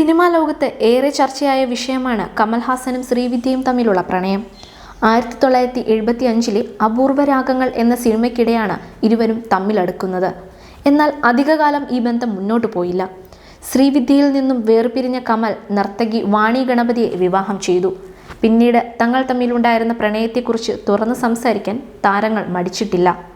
Cinema ലോകത്ത് ഏറെ ചർച്ചയായ വിഷയമാണ് കമൽഹാസനും ശ്രീവിദ്യയും തമ്മിലുള്ള പ്രണയം. ആയിരത്തി തൊള്ളായിരത്തി എഴുപത്തി അഞ്ചിലെ അപൂർവരാഗങ്ങൾ എന്ന സിനിമയ്ക്കിടെയാണ് ഇരുവരും തമ്മിലടുക്കുന്നത്. എന്നാൽ അധികകാലം ഈ ബന്ധം മുന്നോട്ടു പോയില്ല. ശ്രീവിദ്യയിൽ നിന്നും വേർപിരിഞ്ഞ കമൽ നർത്തകി വാണി ഗണപതിയെ വിവാഹം ചെയ്തു. പിന്നീട് തങ്ങൾ തമ്മിലുണ്ടായിരുന്ന പ്രണയത്തെക്കുറിച്ച് തുറന്ന് സംസാരിക്കാൻ താരങ്ങൾ മടിച്ചിട്ടില്ല.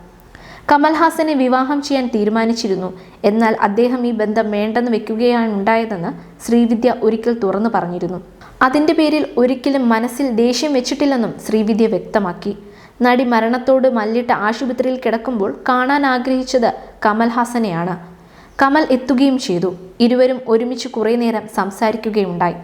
കമൽഹാസനെ വിവാഹം ചെയ്യാൻ തീരുമാനിച്ചിരുന്നു. എന്നാൽ അദ്ദേഹം ഈ ബന്ധം വേണ്ടെന്ന് വെക്കുകയാണ് ഉണ്ടായതെന്ന് ശ്രീവിദ്യ ഒരിക്കൽ തുറന്നു പറഞ്ഞിരുന്നു. അതിന്റെ പേരിൽ ഒരിക്കലും മനസ്സിൽ ദേഷ്യം വെച്ചിട്ടില്ലെന്നും ശ്രീവിദ്യ വ്യക്തമാക്കി. നടി മരണത്തോട് മല്ലിട്ട ആശുപത്രിയിൽ കിടക്കുമ്പോൾ കാണാൻ ആഗ്രഹിച്ചത് കമൽഹാസനെയാണ്. കമൽ എത്തുകയും ചെയ്തു. ഇരുവരും ഒരുമിച്ച് കുറേ നേരം സംസാരിക്കുകയുണ്ടായി.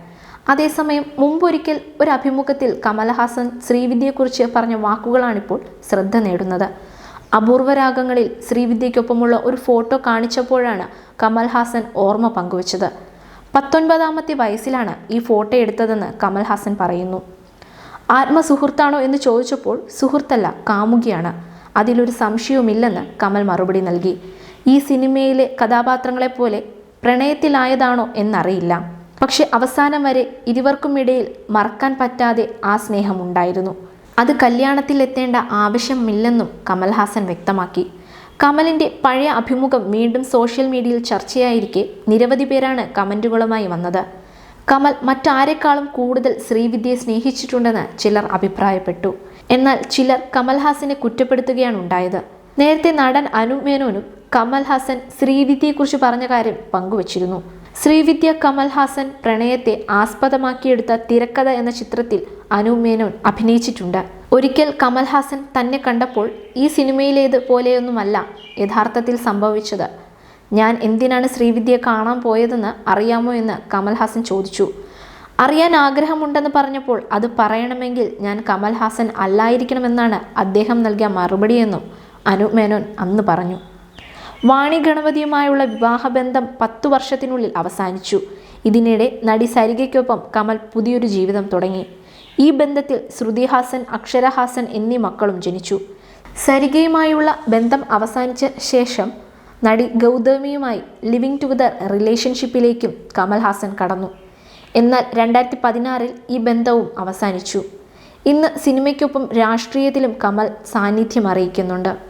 അതേസമയം മുമ്പൊരിക്കൽ ഒരു അഭിമുഖത്തിൽ കമൽഹാസൻ ശ്രീവിദ്യയെക്കുറിച്ച് പറഞ്ഞ വാക്കുകളാണിപ്പോൾ ശ്രദ്ധ നേടുന്നത്. അപൂർവരാഗങ്ങളിൽ ശ്രീവിദ്യയ്ക്കൊപ്പമുള്ള ഒരു ഫോട്ടോ കാണിച്ചപ്പോഴാണ് കമൽഹാസൻ ഓർമ്മ പങ്കുവച്ചത്. പത്തൊൻപതാമത്തെ വയസ്സിലാണ് ഈ ഫോട്ടോ എടുത്തതെന്ന് കമൽഹാസൻ പറയുന്നു. ആത്മസുഹൃത്താണോ എന്ന് ചോദിച്ചപ്പോൾ സുഹൃത്തല്ല കാമുകിയാണ്. അതിലൊരു സംശയവുമില്ലെന്ന് കമൽ മറുപടി നൽകി. ഈ സിനിമയിലെ കഥാപാത്രങ്ങളെപ്പോലെ പ്രണയത്തിലായതാണോ എന്നറിയില്ല. പക്ഷെ അവസാനം വരെ ഇരുവർക്കുമിടയിൽ മറക്കാൻ പറ്റാതെ ആ സ്നേഹമുണ്ടായിരുന്നു. അത് കല്യാണത്തിൽ എത്തേണ്ട ആവശ്യമില്ലെന്നും കമൽഹാസൻ വ്യക്തമാക്കി. കമലിന്റെ പഴയ അഭിമുഖം വീണ്ടും സോഷ്യൽ മീഡിയയിൽ ചർച്ചയായിരിക്കെ നിരവധി പേരാണ് കമന്റുകളുമായി വന്നത്. കമൽ മറ്റാരെക്കാളും കൂടുതൽ ശ്രീവിദ്യയെ സ്നേഹിച്ചിട്ടുണ്ടെന്ന് ചിലർ അഭിപ്രായപ്പെട്ടു. എന്നാൽ ചിലർ കമൽഹാസനെ കുറ്റപ്പെടുത്തുകയാണ് ഉണ്ടായത്. നേരത്തെ നടൻ അനുമേനോനും മേനോനും കമൽഹാസൻ ശ്രീവിദ്യയെക്കുറിച്ച് പറഞ്ഞ കാര്യം പങ്കുവച്ചിരുന്നു. ശ്രീവിദ്യ കമൽഹാസൻ പ്രണയത്തെ ആസ്പദമാക്കിയെടുത്ത തിരക്കഥ എന്ന ചിത്രത്തിൽ അനു മേനോൻ അഭിനയിച്ചിട്ടുണ്ട്. ഒരിക്കൽ കമൽഹാസൻ തന്നെ കണ്ടപ്പോൾ ഈ സിനിമയിലേത് പോലെയൊന്നുമല്ല യഥാർത്ഥത്തിൽ സംഭവിച്ചത്. ഞാൻ എന്തിനാണ് ശ്രീവിദ്യ കാണാൻ പോയതെന്ന് അറിയാമോ എന്ന് കമൽഹാസൻ ചോദിച്ചു. അറിയാൻ ആഗ്രഹമുണ്ടെന്ന് പറഞ്ഞപ്പോൾ അത് പറയണമെങ്കിൽ ഞാൻ കമൽഹാസൻ അല്ലായിരിക്കണമെന്നാണ് അദ്ദേഹം നൽകിയ മറുപടിയെന്നും അനു മേനോൻ അന്ന് പറഞ്ഞു. വാണി ഗണപതിയുമായുള്ള വിവാഹബന്ധം പത്തു വർഷത്തിനുള്ളിൽ അവസാനിച്ചു. ഇതിനിടെ നടി സരികയ്ക്കൊപ്പം കമൽ പുതിയൊരു ജീവിതം തുടങ്ങി. ഈ ബന്ധത്തിൽ ശ്രുതിഹാസൻ അക്ഷരഹാസൻ എന്നീ മക്കളും ജനിച്ചു. സരികയുമായുള്ള ബന്ധം അവസാനിച്ച ശേഷം നടി ഗൗതമിയുമായി ലിവിങ് ടുഗദർ റിലേഷൻഷിപ്പിലേക്കും കമൽ ഹാസൻ കടന്നു. എന്നാൽ രണ്ടായിരത്തി പതിനാറിൽ ഈ ബന്ധവും അവസാനിച്ചു. ഇന്ന് സിനിമയ്ക്കൊപ്പം രാഷ്ട്രീയത്തിലും കമൽ സാന്നിധ്യം അറിയിക്കുന്നുണ്ട്.